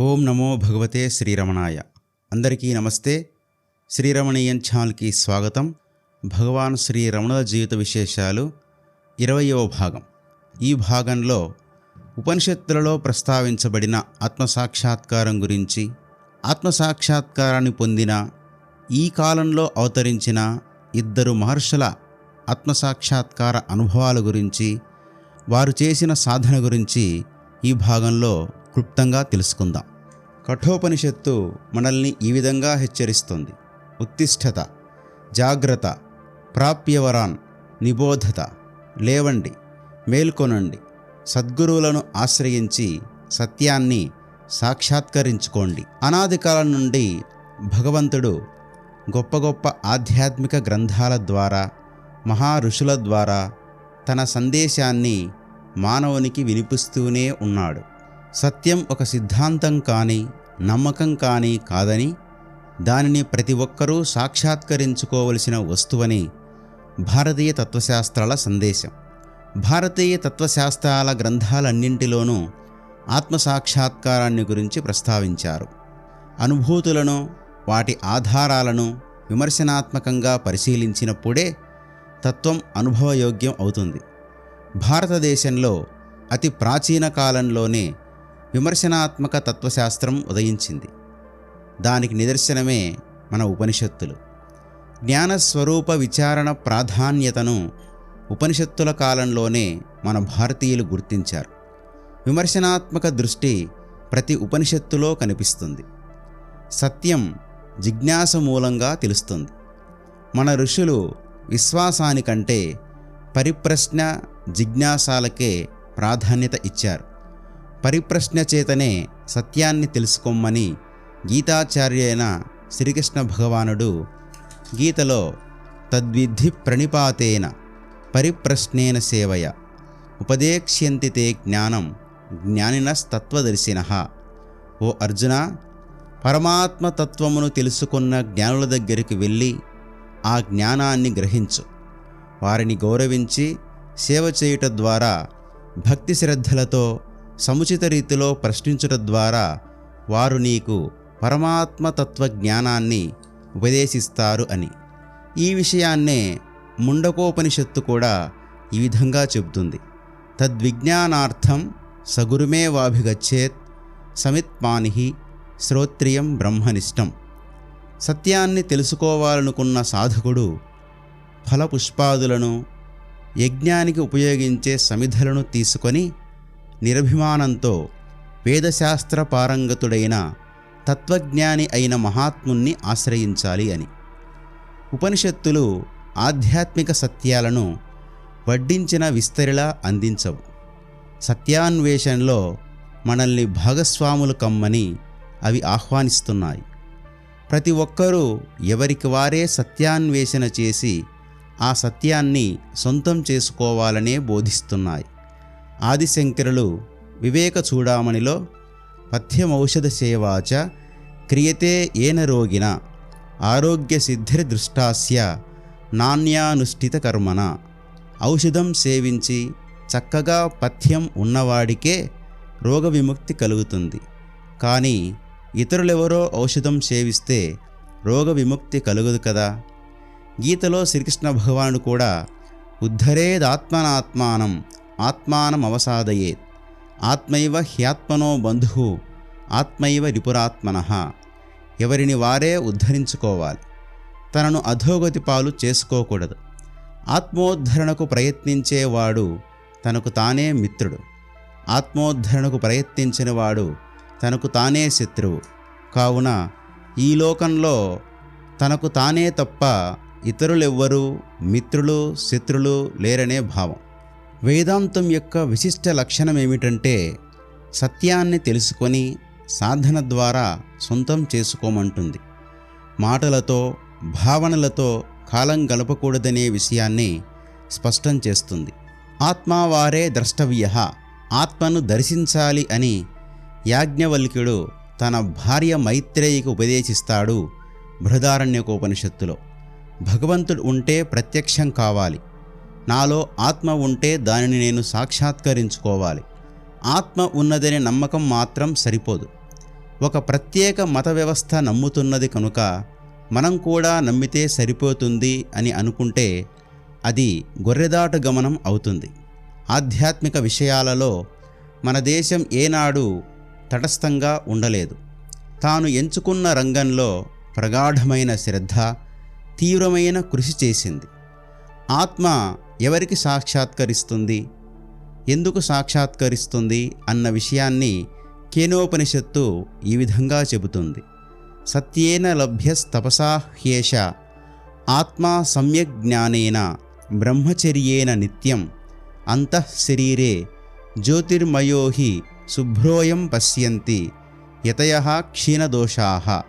ఓం నమో భగవతే శ్రీరమణాయ. అందరికీ నమస్తే. శ్రీరమణీయం ఛానల్కి స్వాగతం. భగవాన్ శ్రీ రమణుల జీవిత విశేషాలు ఇరవయవ భాగం. ఈ భాగంలో ఉపనిషత్తులలో ప్రస్తావించబడిన ఆత్మసాక్షాత్కారం గురించి ఆత్మసాక్షాత్కారాన్ని పొందిన ఈ కాలంలో అవతరించిన ఇద్దరు మహర్షుల ఆత్మసాక్షాత్కార అనుభవాల గురించి వారు చేసిన సాధన గురించి ఈ భాగంలో క్లుప్తంగా తెలుసుకుందాం. కఠోపనిషత్తు మనల్ని ఈ విధంగా హెచ్చరిస్తుంది. ఉత్తిష్టత జాగ్రత్త ప్రాప్యవరాన్ నిబోధత లేవండి మేల్కొనండి సద్గురువులను ఆశ్రయించి సత్యాన్ని సాక్షాత్కరించుకోండి. అనాది కాలం నుండి భగవంతుడు గొప్ప గొప్ప ఆధ్యాత్మిక గ్రంథాల ద్వారా మహా ఋషుల ద్వారా తన సందేశాన్ని మానవునికి వినిపిస్తూనే ఉన్నాడు. సత్యం ఒక సిద్ధాంతం కానీ నమ్మకం కానీ కాదని దానిని ప్రతి ఒక్కరూ సాక్షాత్కరించుకోవలసిన వస్తువని భారతీయ తత్వశాస్త్రాల సందేశం. భారతీయ తత్వశాస్త్రాల గ్రంథాలన్నింటిలోనూ ఆత్మసాక్షాత్కారాన్ని గురించి ప్రస్తావించారు. అనుభూతులను వాటి ఆధారాలను విమర్శనాత్మకంగా పరిశీలించినప్పుడే తత్వం అనుభవయోగ్యం అవుతుంది. భారతదేశంలో అతి ప్రాచీన కాలంలోనే విమర్శనాత్మక తత్వశాస్త్రం ఉదయించింది. దానికి నిదర్శనమే మన ఉపనిషత్తులు. జ్ఞానస్వరూప విచారణ ప్రాధాన్యతను ఉపనిషత్తుల కాలంలోనే మన భారతీయులు గుర్తించారు. విమర్శనాత్మక దృష్టి ప్రతి ఉపనిషత్తులో కనిపిస్తుంది. సత్యం జిజ్ఞాస మూలంగా తెలుస్తుంది. మన ఋషులు విశ్వాసానికంటే పరిప్రశ్న జిజ్ఞాసాలకే ప్రాధాన్యత ఇచ్చారు. పరిప్రశ్న చేతనే సత్యాన్ని తెలుసుకోమని గీతాచార్య అయిన శ్రీకృష్ణ భగవానుడు గీతలో తద్విద్ధి ప్రణిపాతేన పరిప్రశ్నేన సేవయ ఉపదేక్ష్యంతి తే జ్ఞానం జ్ఞానినస్తత్వదర్శిన. ఓ అర్జున పరమాత్మతత్వమును తెలుసుకున్న జ్ఞానుల దగ్గరికి వెళ్ళి ఆ జ్ఞానాన్ని గ్రహించు. వారిని గౌరవించి సేవ చేయుట ద్వారా భక్తి శ్రద్ధలతో సముచిత రీతిలో ప్రశ్నించుట ద్వారా వారు నీకు పరమాత్మతత్వ జ్ఞానాన్ని ఉపదేశిస్తారు అని. ఈ విషయాన్నే ముండకోపనిషత్తు కూడా ఈ విధంగా చెబుతుంది. తద్విజ్ఞానార్థం సగురుమే వాభిగచ్చేత్ సమిత్మానిహి శ్రోత్రియం బ్రహ్మనిష్టం. సత్యాన్ని తెలుసుకోవాలనుకున్న సాధకుడు ఫలపుష్పాదులను యజ్ఞానికి ఉపయోగించే సమిధలను తీసుకొని నిరభిమానంతో వేదశాస్త్ర పారంగతుడైన తత్వజ్ఞాని అయిన మహాత్ముణ్ణి ఆశ్రయించాలి అని. ఉపనిషత్తులు ఆధ్యాత్మిక సత్యాలను వడ్డించిన విస్తరిలా అందించవు. సత్యాన్వేషణలో మనల్ని భాగస్వాములు కమ్మని అవి ఆహ్వానిస్తున్నాయి. ప్రతి ఒక్కరూ ఎవరికి వారే సత్యాన్వేషణ చేసి ఆ సత్యాన్ని సొంతం చేసుకోవాలనే బోధిస్తున్నాయి. ఆదిశంకరులు వివేక చూడామణిలో పథ్యమౌషధ సేవాచ క్రియతే ఏన రోగిన ఆరోగ్య సిద్ధిర్దృష్టాస్య నాణ్యానుష్ఠిత కర్మన ఔషధం సేవించి చక్కగా పథ్యం ఉన్నవాడికే రోగ విముక్తి కలుగుతుంది. కానీ ఇతరులెవరో ఔషధం సేవిస్తే రోగ విముక్తి కలుగదు కదా? గీతలో శ్రీకృష్ణ భగవానుడు కూడా ఉద్ధరేదాత్మనాత్మానం ఆత్మానమవసాదయేత్ ఆత్మైవ హ్యాత్మనో బంధు. ఆత్మైవ రిపురాత్మన. ఎవరిని వారే ఉద్ధరించుకోవాలి. తనను అధోగతి పాలు చేసుకోకూడదు. ఆత్మోద్ధరణకు ప్రయత్నించేవాడు తనకు తానే మిత్రుడు. ఆత్మోద్ధరణకు ప్రయత్నించినవాడు తనకు తానే శత్రువు. కావున ఈ లోకంలో తనకు తానే తప్ప ఇతరులెవ్వరూ మిత్రులు శత్రులు లేరనే భావం. వేదాంతం యొక్క విశిష్ట లక్షణం ఏమిటంటే సత్యాన్ని తెలుసుకొని సాధన ద్వారా సొంతం చేసుకోమంటుంది. మాటలతో భావనలతో కాలం గడపకూడదనే విషయాన్ని స్పష్టం చేస్తుంది. ఆత్మావారే ద్రష్టవ్య ఆత్మను దర్శించాలి అని యాజ్ఞవల్క్యుడు తన భార్య మైత్రేయికి ఉపదేశిస్తాడు బృహదారణ్యకోపనిషత్తులో. భగవంతుడు ఉంటే ప్రత్యక్షం కావాలి. నాలో ఆత్మ ఉంటే దానిని నేను సాక్షాత్కరించుకోవాలి. ఆత్మ ఉన్నదనే నమ్మకం మాత్రం సరిపోదు. ఒక ప్రత్యేక మత వ్యవస్థ నమ్ముతున్నది కనుక మనం కూడా నమ్మితే సరిపోతుంది అని అనుకుంటే అది గొర్రెదాటు గమనం అవుతుంది. ఆధ్యాత్మిక విషయాలలో మన దేశం ఏనాడు తటస్థంగా ఉండలేదు. తాను ఎంచుకున్న రంగంలో ప్రగాఢమైన శ్రద్ధ తీవ్రమైన కృషి చేసింది. ఆత్మ ఎవరికి సాక్షాత్కరిస్తుంది? ఎందుకు సాక్షాత్కరిస్తుంది? అన్న విషయాన్ని కేనోపనిషత్తు ఈ విధంగా చెబుతుంది. సత్యేన లభ్యస్తపసా హ్యేష ఆత్మా సమ్యక్ జ్ఞానేన బ్రహ్మచర్యేన నిత్యం అంతఃశరీరే జ్యోతిర్మయో హి శుభ్రోయం పశ్యంతి యతయ క్షీణదోషా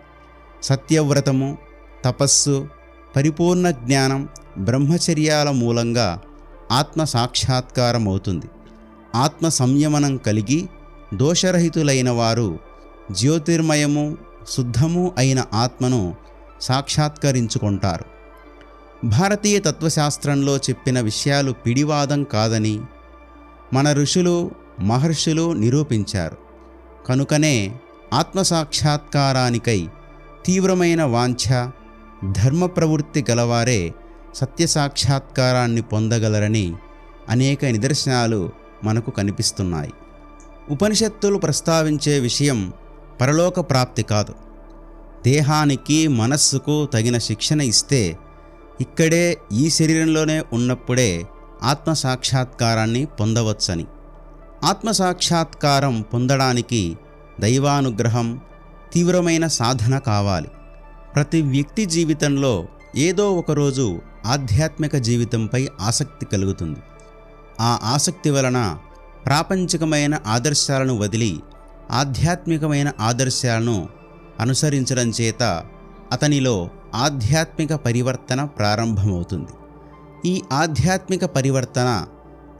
సత్యవ్రతము తపస్సు పరిపూర్ణ జ్ఞానం బ్రహ్మచర్యాల మూలంగా ఆత్మ సాక్షాత్కారం అవుతుంది ఆత్మ సంయమనం కలిగి దోషరహితులైన వారు జ్యోతిర్మయము శుద్ధము అయిన ఆత్మను సాక్షాత్కరించుకుంటారు. భారతీయ తత్వశాస్త్రంలో చెప్పిన విషయాలు పిడివాదం కాదని మన ఋషులు మహర్షులు నిరూపించారు. కనుకనే ఆత్మసాక్షాత్కారానికై తీవ్రమైన వాంఛ ధర్మ ప్రవృత్తి గలవారే సత్యసాక్షాత్కారాన్ని పొందగలరని అనేక నిదర్శనాలు మనకు కనిపిస్తున్నాయి. ఉపనిషత్తులు ప్రస్తావించే విషయం పరలోక ప్రాప్తి కాదు. దేహానికి మనస్సుకు తగిన శిక్షణ ఇస్తే ఇక్కడే ఈ శరీరంలోనే ఉన్నప్పుడే ఆత్మ సాక్షాత్కారాన్ని పొందవచ్చని. ఆత్మ సాక్షాత్కారం పొందడానికి దైవానుగ్రహం తీవ్రమైన సాధన కావాలి. ప్రతి వ్యక్తి జీవితంలో ఏదో ఒకరోజు ఆధ్యాత్మిక జీవితంపై ఆసక్తి కలుగుతుంది. ఆ ఆసక్తి వలన ప్రాపంచికమైన ఆదర్శాలను వదిలి ఆధ్యాత్మికమైన ఆదర్శాలను అనుసరించడం చేత అతనిలో ఆధ్యాత్మిక పరివర్తన ప్రారంభమవుతుంది. ఈ ఆధ్యాత్మిక పరివర్తన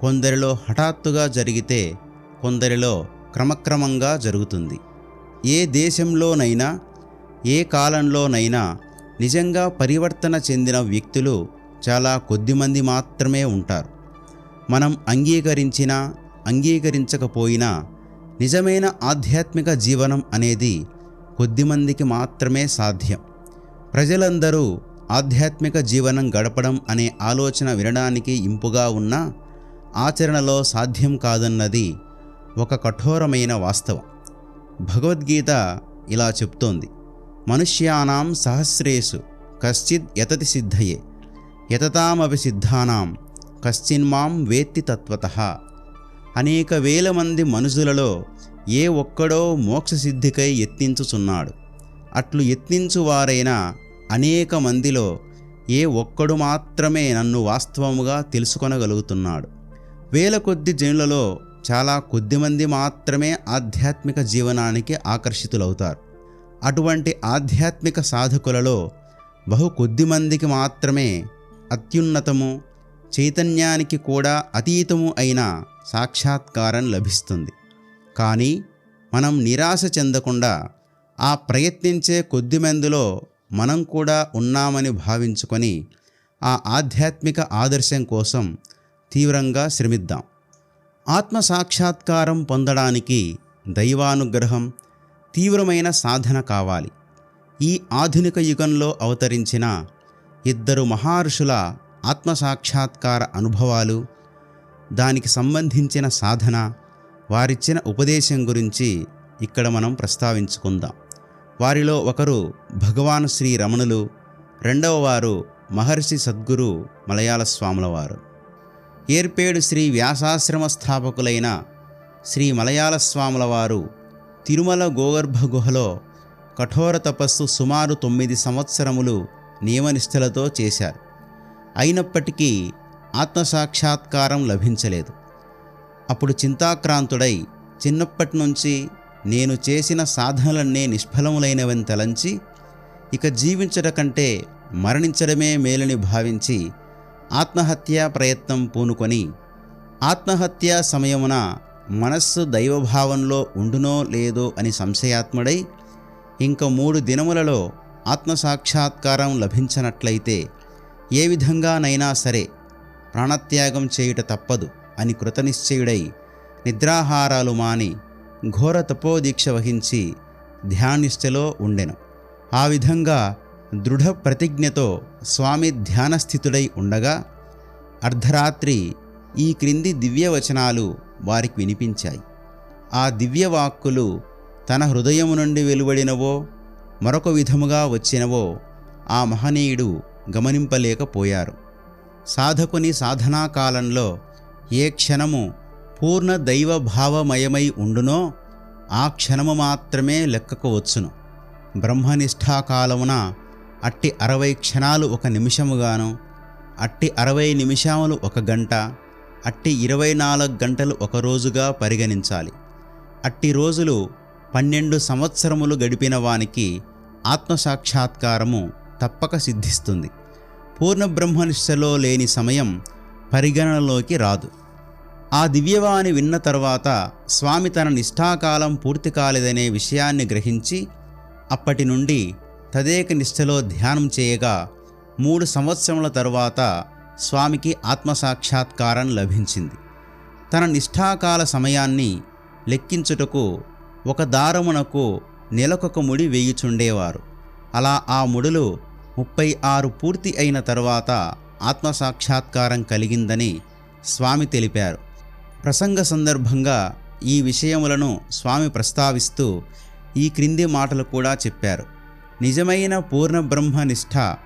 కొందరిలో హఠాత్తుగా జరిగితే కొందరిలో క్రమక్రమంగా జరుగుతుంది. ఏ దేశంలోనైనా ఏ కాలంలోనైనా నిజంగా పరివర్తన చెందిన వ్యక్తులు చాలా కొద్దిమంది మాత్రమే ఉంటారు. మనం అంగీకరించినా అంగీకరించకపోయినా నిజమైన ఆధ్యాత్మిక జీవనం అనేది కొద్దిమందికి మాత్రమే సాధ్యం. ప్రజలందరూ ఆధ్యాత్మిక జీవనం గడపడం అనే ఆలోచన వినడానికి ఇంపుగా ఉన్నా ఆచరణలో సాధ్యం కాదన్నది ఒక కఠోరమైన వాస్తవం. భగవద్గీత ఇలా చెప్తోంది. మనుష్యానాం సహస్రేషు కశ్చిద్ యతతి సిద్ధయే. యతతామపి సిద్ధానాం కశ్చిన్మాం వేత్తి తత్వత. అనేక వేల మంది మనుషులలో ఏ ఒక్కడో మోక్షసిద్ధికై యత్నించుచున్నాడు. అట్లు యత్నించువారైన అనేక మందిలో ఏ ఒక్కడు మాత్రమే నన్ను వాస్తవముగా తెలుసుకొనగలుగుతున్నాడు. వేల కొద్ది జనులలో చాలా కొద్దిమంది మాత్రమే ఆధ్యాత్మిక జీవనానికి ఆకర్షితులవుతారు. అటువంటి ఆధ్యాత్మిక సాధకులలో బహు కొద్దిమందికి మాత్రమే అత్యున్నతము చైతన్యానికి కూడా అతీతము అయిన సాక్షాత్కారం లభిస్తుంది. కానీ మనం నిరాశ చెందకుండా ఆ ప్రయత్నించే కొద్దిమందిలో మనం కూడా ఉన్నామని భావించుకొని ఆ ఆధ్యాత్మిక ఆదర్శం కోసం తీవ్రంగా శ్రమిద్దాం. ఆత్మ సాక్షాత్కారం పొందడానికి దైవానుగ్రహం తీవ్రమైన సాధన కావాలి. ఈ ఆధునిక యుగంలో అవతరించిన ఇద్దరు మహర్షుల ఆత్మసాక్షాత్కార అనుభవాలు దానికి సంబంధించిన సాధన వారిచ్చిన ఉపదేశం గురించి ఇక్కడ మనం ప్రస్తావించుకుందాం. వారిలో ఒకరు భగవాన్ శ్రీ రమణులు రెండవ వారు మహర్షి సద్గురు మలయాళ స్వాముల వారు ఏర్పేడు శ్రీ వ్యాసాశ్రమ స్థాపకులైన శ్రీ మలయాళ స్వాముల వారు తిరుమల గోగర్భ గుహలో కఠోర తపస్సు సుమారు తొమ్మిది సంవత్సరములు నియమనిష్టలతో చేశారు. అయినప్పటికీ ఆత్మసాక్షాత్కారం లభించలేదు. అప్పుడు చింతాక్రాంతుడై చిన్నప్పటి నుంచి నేను చేసిన సాధనలన్నీ నిష్ఫలములైనవని తలంచి ఇక జీవించట కంటే మరణించడమే మేలని భావించి ఆత్మహత్యా ప్రయత్నం పూనుకొని ఆత్మహత్యా సమయమున మనస్సు దైవభావంలో ఉండునో లేదో అని సంశయాత్ముడై ఇంక మూడు దినములలో ఆత్మసాక్షాత్కారం లభించనట్లయితే ఏ విధంగానైనా సరే ప్రాణత్యాగం చేయుట తప్పదు అని కృతనిశ్చయుడై నిద్రాహారాలు మాని ఘోర తపోదీక్ష వహించి ధ్యానిష్టలో ఉండెను. ఆ విధంగా దృఢ ప్రతిజ్ఞతో స్వామి ధ్యానస్థితుడై ఉండగా అర్ధరాత్రి ఈ క్రింది దివ్యవచనాలు వారికి వినిపించాయి. ఆ దివ్యవాక్కులు తన హృదయము నుండి వెలువడినవో మరొక విధముగా వచ్చినవో ఆ మహనీయుడు గమనింపలేకపోయారు. సాధకుని సాధనా కాలంలో ఏ క్షణము పూర్ణ దైవభావమయమై ఉండునో ఆ క్షణము మాత్రమే లెక్కకు వచ్చును. బ్రహ్మనిష్ఠాకాలమున అట్టి అరవై క్షణాలు ఒక నిమిషముగాను అట్టి అరవై నిమిషములు ఒక గంట అట్టి ఇరవై నాలుగు గంటలు ఒక రోజుగా పరిగణించాలి. అట్టి రోజులు పన్నెండు సంవత్సరములు గడిపిన వానికి ఆత్మసాక్షాత్కారము తప్పక సిద్ధిస్తుంది. పూర్ణ బ్రహ్మనిష్టలో లేని సమయం పరిగణనలోకి రాదు. ఆ దివ్యవాణి విన్న తర్వాత స్వామి తన నిష్ఠాకాలం పూర్తి కాలేదనే విషయాన్ని గ్రహించి అప్పటి నుండి తదేక నిష్టలో ధ్యానం చేయగా మూడు సంవత్సరముల తరువాత స్వామికి ఆత్మసాక్షాత్కారం లభించింది. తన నిష్ఠాకాల సమయాన్ని లెక్కించుటకు ఒక దారమునకు నెలకొక ముడి వేయుచుండేవారు. అలా ఆ ముడులు ముప్పై ఆరు పూర్తి అయిన తరువాత ఆత్మసాక్షాత్కారం కలిగిందని స్వామి తెలిపారు. ప్రసంగ సందర్భంగా ఈ విషయములను స్వామి ప్రస్తావిస్తూ ఈ క్రింది మాటలు కూడా చెప్పారు. నిజమైన పూర్ణ బ్రహ్మనిష్ట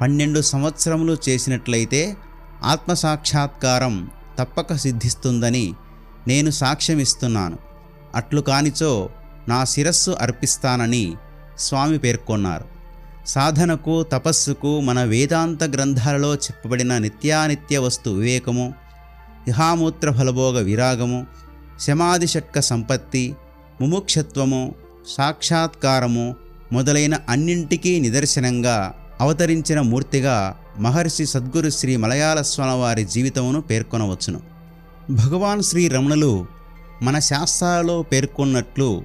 పన్నెండు సంవత్సరములు చేసినట్లయితే ఆత్మసాక్షాత్కారం తప్పక సిద్ధిస్తుందని నేను సాక్ష్యమిస్తున్నాను. అట్లు కానిచో నా శిరస్సు అర్పిస్తానని స్వామి పేర్కొన్నారు. సాధనకు తపస్సుకు మన వేదాంత గ్రంథాలలో చెప్పబడిన నిత్యానిత్య వస్తు వివేకము ఇహామూత్ర ఫలభోగ విరాగము శమాది సంపత్తి ముముక్షత్వము సాక్షాత్కారము మొదలైన అన్నింటికీ నిదర్శనంగా అవతరించిన మూర్తిగా మహర్షి సద్గురు శ్రీ మలయాళ స్వామివారి జీవితమును పేర్కొనవచ్చును. భగవాన్ శ్రీ రమణులు మన శాస్త్రాలలో పేర్కొన్నట్లు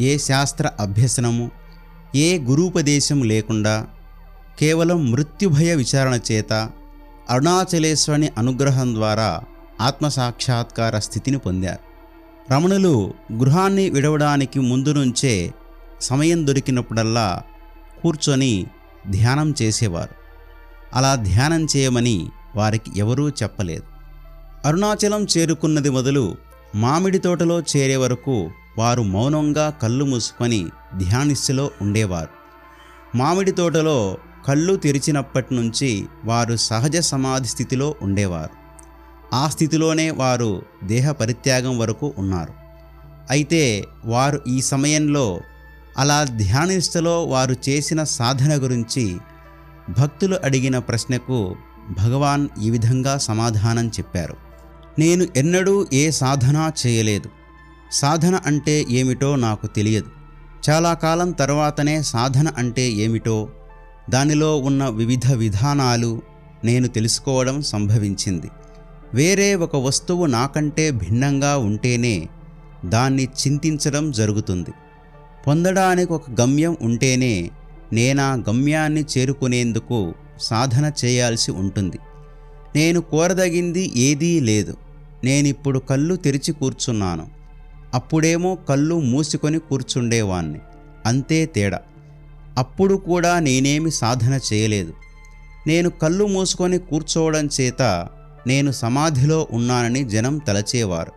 ఏ శాస్త్ర అభ్యసనము ఏ గురూపదేశం లేకుండా కేవలం మృత్యుభయ విచారణ చేత అరుణాచలేశ్వరుని అనుగ్రహం ద్వారా ఆత్మసాక్షాత్కార స్థితిని పొందారు. రమణులు గృహాన్ని విడవడానికి ముందు నుంచే సమయం దొరికినప్పుడల్లా కూర్చొని ధ్యానం చేసేవారు. అలా ధ్యానం చేయమని వారికి ఎవరూ చెప్పలేదు. అరుణాచలం చేరుకున్నది మొదలు మామిడి తోటలో చేరే వరకు వారు మౌనంగా కళ్ళు మూసుకొని ధ్యానిస్సులో ఉండేవారు. మామిడి తోటలో కళ్ళు తెరిచినప్పటి నుంచి వారు సహజ సమాధి స్థితిలో ఉండేవారు. ఆ స్థితిలోనే వారు దేహ పరిత్యాగం వరకు ఉన్నారు. అయితే వారు ఈ సమయంలో అలా ధ్యానిస్తలో వారు చేసిన సాధన గురించి భక్తులు అడిగిన ప్రశ్నకు భగవాన్ ఈ విధంగా సమాధానం చెప్పారు. నేను ఎన్నడూ ఏ సాధన చేయలేదు. సాధన అంటే ఏమిటో నాకు తెలియదు. చాలా కాలం తర్వాతనే సాధన అంటే ఏమిటో దానిలో ఉన్న వివిధ విధానాలు నేను తెలుసుకోవడం సంభవించింది. వేరే ఒక వస్తువు నాకంటే భిన్నంగా ఉంటేనే దాన్ని చింతించడం జరుగుతుంది. పొందడానికి ఒక గమ్యం ఉంటేనే నేనా గమ్యాన్ని చేరుకునేందుకు సాధన చేయాల్సి ఉంటుంది. నేను కోరదగింది ఏదీ లేదు. నేనిప్పుడు కళ్ళు తెరిచి కూర్చున్నాను. అప్పుడేమో కళ్ళు మూసుకొని కూర్చుండేవాణ్ణి. అంతే తేడా. అప్పుడు కూడా నేనేమి సాధన చేయలేదు. నేను కళ్ళు మూసుకొని కూర్చోవడం చేత నేను సమాధిలో ఉన్నానని జనం తలచేవారు.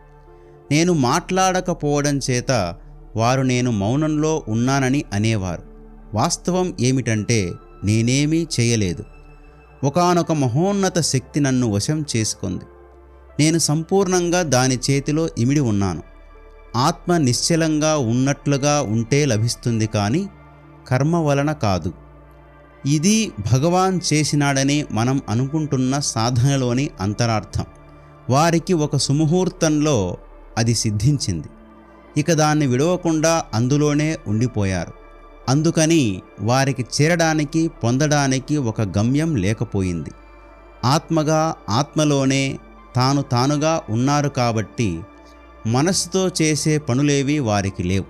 నేను మాట్లాడకపోవడం చేత వారు నేను మౌనంలో ఉన్నానని అనేవారు. వాస్తవం ఏమిటంటే నేనేమీ చేయలేదు. ఒకానొక మహోన్నత శక్తి నన్ను వశం చేసుకుంది. నేను సంపూర్ణంగా దాని చేతిలో ఇమిడి ఉన్నాను. ఆత్మ నిశ్చలంగా ఉన్నట్లుగా ఉంటే లభిస్తుంది కానీ కర్మ వలన కాదు. ఇది భగవాన్ చేసినాడని మనం అనుకుంటున్న సాధనలోని అంతరార్థం. వారికి ఒక సుముహూర్తంలో అది సిద్ధించింది. ఇక దాన్ని విడవకుండా అందులోనే ఉండిపోయారు. అందుకని వారికి చేరడానికి పొందడానికి ఒక గమ్యం లేకపోయింది. ఆత్మగా ఆత్మలోనే తాను తానుగా ఉన్నారు కాబట్టి మనస్సుతో చేసే పనులేవి వారికి లేవు.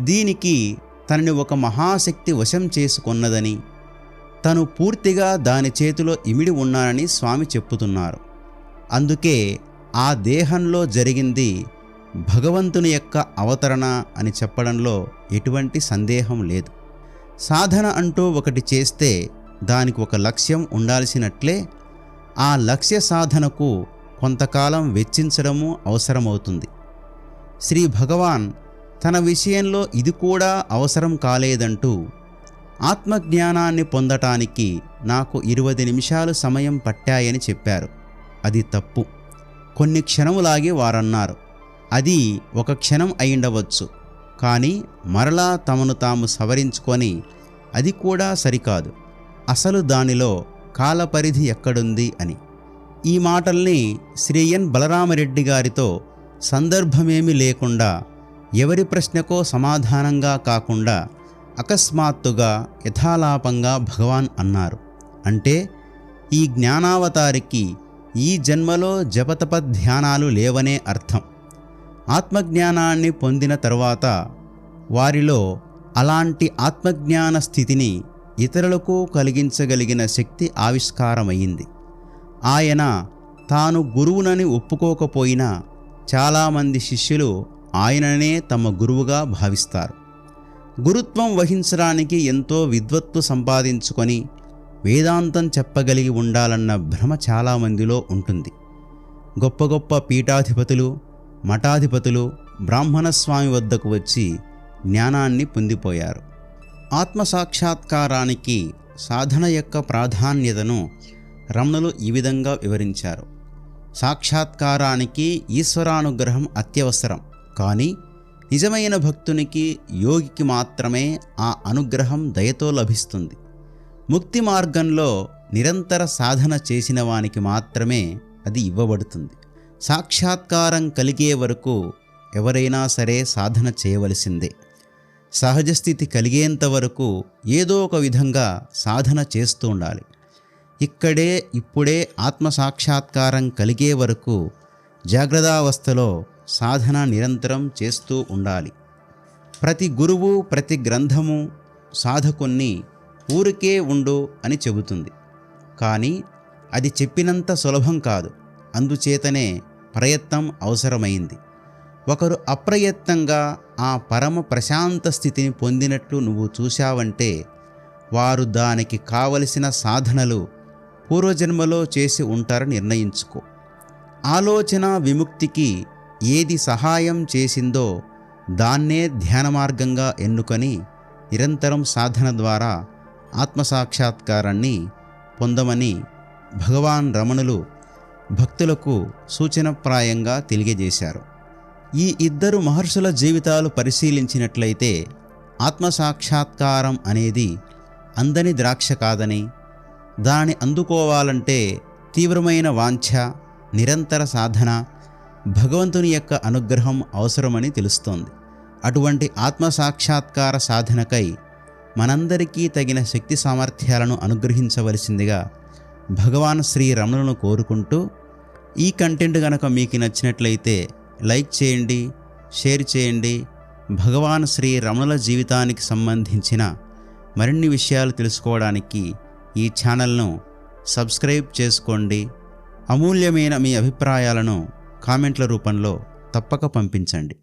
దీనికి తనని ఒక మహాశక్తి వశం చేసుకొన్నదని తను పూర్తిగా దాని చేతిలో ఇమిడి ఉన్నానని స్వామి చెప్పుతున్నారు. అందుకే ఆ దేహంలో జరిగింది భగవంతుని యొక్క అవతరణ అని చెప్పడంలో ఎటువంటి సందేహం లేదు. సాధన అంటూ ఒకటి చేస్తే దానికి ఒక లక్ష్యం ఉండాల్సినట్లే ఆ లక్ష్య సాధనకు కొంతకాలం వెచ్చించడము అవసరమవుతుంది. శ్రీ భగవాన్ తన విషయంలో ఇది కూడా అవసరం కాలేదంటూ ఆత్మజ్ఞానాన్ని పొందటానికి నాకు ఇరవై నిమిషాలు సమయం పట్టాయని చెప్పారు. అది తప్పు. కొన్ని క్షణములాగి వారన్నారు. అది ఒక క్షణం అయిండవచ్చు కానీ మరలా తమను తాము సవరించుకొని అది కూడా సరికాదు. అసలు దానిలో కాలపరిధి ఎక్కడుంది అని. ఈ మాటల్ని శ్రీ ఎన్ బలరామరెడ్డి గారితో సందర్భమేమీ లేకుండా ఎవరి ప్రశ్నకో సమాధానంగా కాకుండా అకస్మాత్తుగా యథాలాపంగా భగవాన్ అన్నారు. అంటే ఈ జ్ఞానావతారికి ఈ జన్మలో జపతప ధ్యానాలు లేవనే అర్థం. ఆత్మజ్ఞానాన్ని పొందిన తరువాత వారిలో అలాంటి ఆత్మజ్ఞాన స్థితిని ఇతరులకు కలిగించగలిగిన శక్తి ఆవిష్కారమయ్యింది. ఆయన తాను గురువునని ఒప్పుకోకపోయినా చాలామంది శిష్యులు ఆయననే తమ గురువుగా భావిస్తారు. గురుత్వం వహించడానికి ఎంతో విద్వత్తు సంపాదించుకొని వేదాంతం చెప్పగలిగి ఉండాలన్న భ్రమ చాలామందిలో ఉంటుంది. గొప్ప గొప్ప పీఠాధిపతులు మఠాధిపతులు బ్రాహ్మణస్వామి వద్దకు వచ్చి జ్ఞానాన్ని పొందిపోయారు. ఆత్మసాక్షాత్కారానికి సాధన యొక్క ప్రాధాన్యతను రమణులు ఈ విధంగా వివరించారు. సాక్షాత్కారానికి ఈశ్వరానుగ్రహం అత్యవసరం కానీ నిజమైన భక్తునికి యోగికి మాత్రమే ఆ అనుగ్రహం దయతో లభిస్తుంది. ముక్తి మార్గంలో నిరంతర సాధన చేసిన వానికి మాత్రమే అది ఇవ్వబడుతుంది. సాక్షాత్కారం కలిగే వరకు ఎవరైనా సరే సాధన చేయవలసిందే. సహజ స్థితి కలిగేంత వరకు ఏదో ఒక విధంగా సాధన చేస్తూ ఉండాలి. ఇక్కడే ఇప్పుడే ఆత్మసాక్షాత్కారం కలిగే వరకు జాగ్రత్తావస్థలో సాధన నిరంతరం చేస్తూ ఉండాలి. ప్రతి గురువు ప్రతి గ్రంథము సాధకుణ్ణి ఊరికే ఉండు అని చెబుతుంది. కానీ అది చెప్పినంత సులభం కాదు. అందుచేతనే ప్రయత్నం అవసరమైంది. ఒకరు అప్రయత్నంగా ఆ పరమ ప్రశాంత స్థితిని పొందినట్లు నువ్వు చూశావంటే వారు దానికి కావలసిన సాధనలు పూర్వజన్మలో చేసి ఉంటారని నిర్ణయించుకో. ఆలోచన విముక్తికి ఏది సహాయం చేసిందో దాన్నే ధ్యాన మార్గంగా ఎన్నుకొని నిరంతరం సాధన ద్వారా ఆత్మసాక్షాత్కారాన్ని పొందమని భగవాన్ రమణులు భక్తులకు సూచనప్రాయంగా తెలియజేశారు. ఈ ఇద్దరు మహర్షుల జీవితాలు పరిశీలించినట్లయితే ఆత్మసాక్షాత్కారం అనేది అందని ద్రాక్ష కాదని దాని అందుకోవాలంటే తీవ్రమైన వాంఛ నిరంతర సాధన భగవంతుని యొక్క అనుగ్రహం అవసరమని తెలుస్తోంది. అటువంటి ఆత్మసాక్షాత్కార సాధనకై మనందరికీ తగిన శక్తి సామర్థ్యాలను అనుగ్రహించవలసిందిగా భగవాన్ శ్రీ రమణులను కోరుకుంటూ ఈ కంటెంట్ కనుక మీకు నచ్చినట్లయితే లైక్ చేయండి షేర్ చేయండి. భగవాన్ శ్రీ రమణుల జీవితానికి సంబంధించిన మరిన్ని విషయాలు తెలుసుకోవడానికి ఈ ఛానల్ను సబ్స్క్రైబ్ చేసుకోండి. అమూల్యమైన మీ అభిప్రాయాలను కామెంట్ల రూపంలో తప్పక పంపించండి.